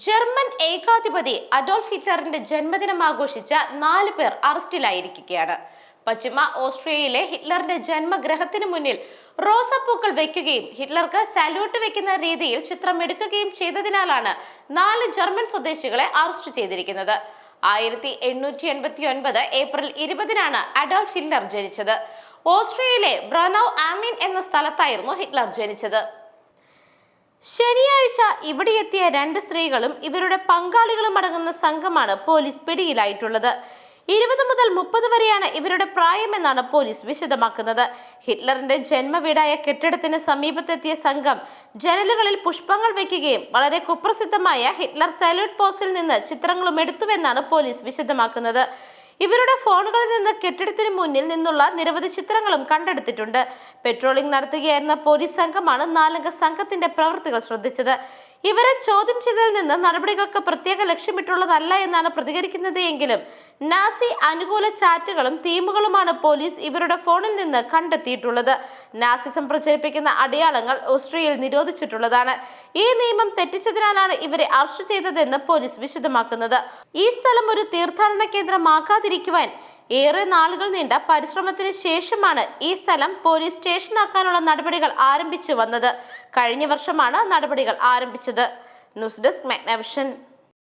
German ഏകാധിപതി Adolf ഹിറ്റ്ലറിന്റെ ജന്മദിനം ആഘോഷിച്ച നാല് പേർ അറസ്റ്റിലായിരിക്കുകയാണ്. പശ്ചിമ ഓസ്ട്രിയയിലെ ഹിറ്റ്ലറിന്റെ ജന്മഗ്രഹത്തിന് മുന്നിൽ റോസപ്പൂക്കൾ വെക്കുകയും ഹിറ്റ്ലർക്ക് സല്യൂട്ട് വെക്കുന്ന രീതിയിൽ ചിത്രം എടുക്കുകയും ചെയ്തതിനാലാണ് നാല് ജർമ്മൻ സ്വദേശികളെ അറസ്റ്റ് ചെയ്തിരിക്കുന്നത്. ആയിരത്തി എണ്ണൂറ്റി എൺപത്തി ഒൻപത് ഏപ്രിൽ ഇരുപതിനാണ് അഡോൾഫ് ഹിറ്റ്ലർ ജനിച്ചത്. ഓസ്ട്രിയയിലെ ബ്രനൌ ആമിൻ എന്ന സ്ഥലത്തായിരുന്നു ഹിറ്റ്ലർ ജനിച്ചത്. ശനിയാഴ്ച ഇവിടെ എത്തിയ രണ്ട് സ്ത്രീകളും ഇവരുടെ പങ്കാളികളും അടങ്ങുന്ന സംഘമാണ് പോലീസ് പിടിയിലായിട്ടുള്ളത്. ഇരുപത് മുതൽ മുപ്പത് വരെയാണ് ഇവരുടെ പ്രായമെന്നാണ് പോലീസ് വിശദമാക്കുന്നത്. ഹിറ്റ്ലറിന്റെ ജന്മവീടായ കെട്ടിടത്തിന് സമീപത്തെത്തിയ സംഘം ജനലുകളിൽ പുഷ്പങ്ങൾ വെക്കുകയും വളരെ കുപ്രസിദ്ധമായ ഹിറ്റ്ലർ സല്യൂട്ട് പോസ്റ്റിൽ നിന്ന് ചിത്രങ്ങളും എടുത്തുവെന്നാണ് പോലീസ് വിശദമാക്കുന്നത്. ഇവരുടെ ഫോണുകളിൽ നിന്ന് കെട്ടിടത്തിന് മുന്നിൽ നിന്നുള്ള നിരവധി ചിത്രങ്ങളും കണ്ടെടുത്തിട്ടുണ്ട്. പെട്രോളിംഗ് നടത്തുകയായിരുന്ന പോലീസ് സംഘമാണ് നാലംഗ സംഘത്തിന്റെ പ്രവൃത്തികൾ ശ്രദ്ധിച്ചത്. ഇവരെ ചോദ്യം ചെയ്തതിൽ നിന്ന് നടപടികൾക്ക് പ്രത്യേക ലക്ഷ്യമിട്ടുള്ളതല്ല എന്നാണ് പ്രതികരിക്കുന്നത് എങ്കിലും നാസി അനുകൂല ചാറ്റുകളും തീമുകളുമാണ് പോലീസ് ഇവരുടെ ഫോണിൽ നിന്ന് കണ്ടെത്തിയിട്ടുള്ളത്. നാസിസം പ്രചരിപ്പിക്കുന്ന അടയാളങ്ങൾ ഓസ്ട്രിയയിൽ നിരോധിച്ചിട്ടുള്ളതാണ്. ഈ നിയമം തെറ്റിച്ചതിനാലാണ് ഇവരെ അറസ്റ്റ് ചെയ്തതെന്ന് പോലീസ് വിശദമാക്കുന്നത്. ഈ സ്ഥലം ഒരു തീർത്ഥാടന കേന്ദ്രമാക്കാതിരിക്കുവാൻ ഏറെ നാളുകൾ നീണ്ട പരിശ്രമത്തിന് ശേഷമാണ് ഈ സ്ഥലം പോലീസ് സ്റ്റേഷനാക്കാനുള്ള നടപടികൾ ആരംഭിച്ചു വന്നത്. കഴിഞ്ഞ വർഷമാണ് നടപടികൾ ആരംഭിച്ചത്. News desk Magnavision.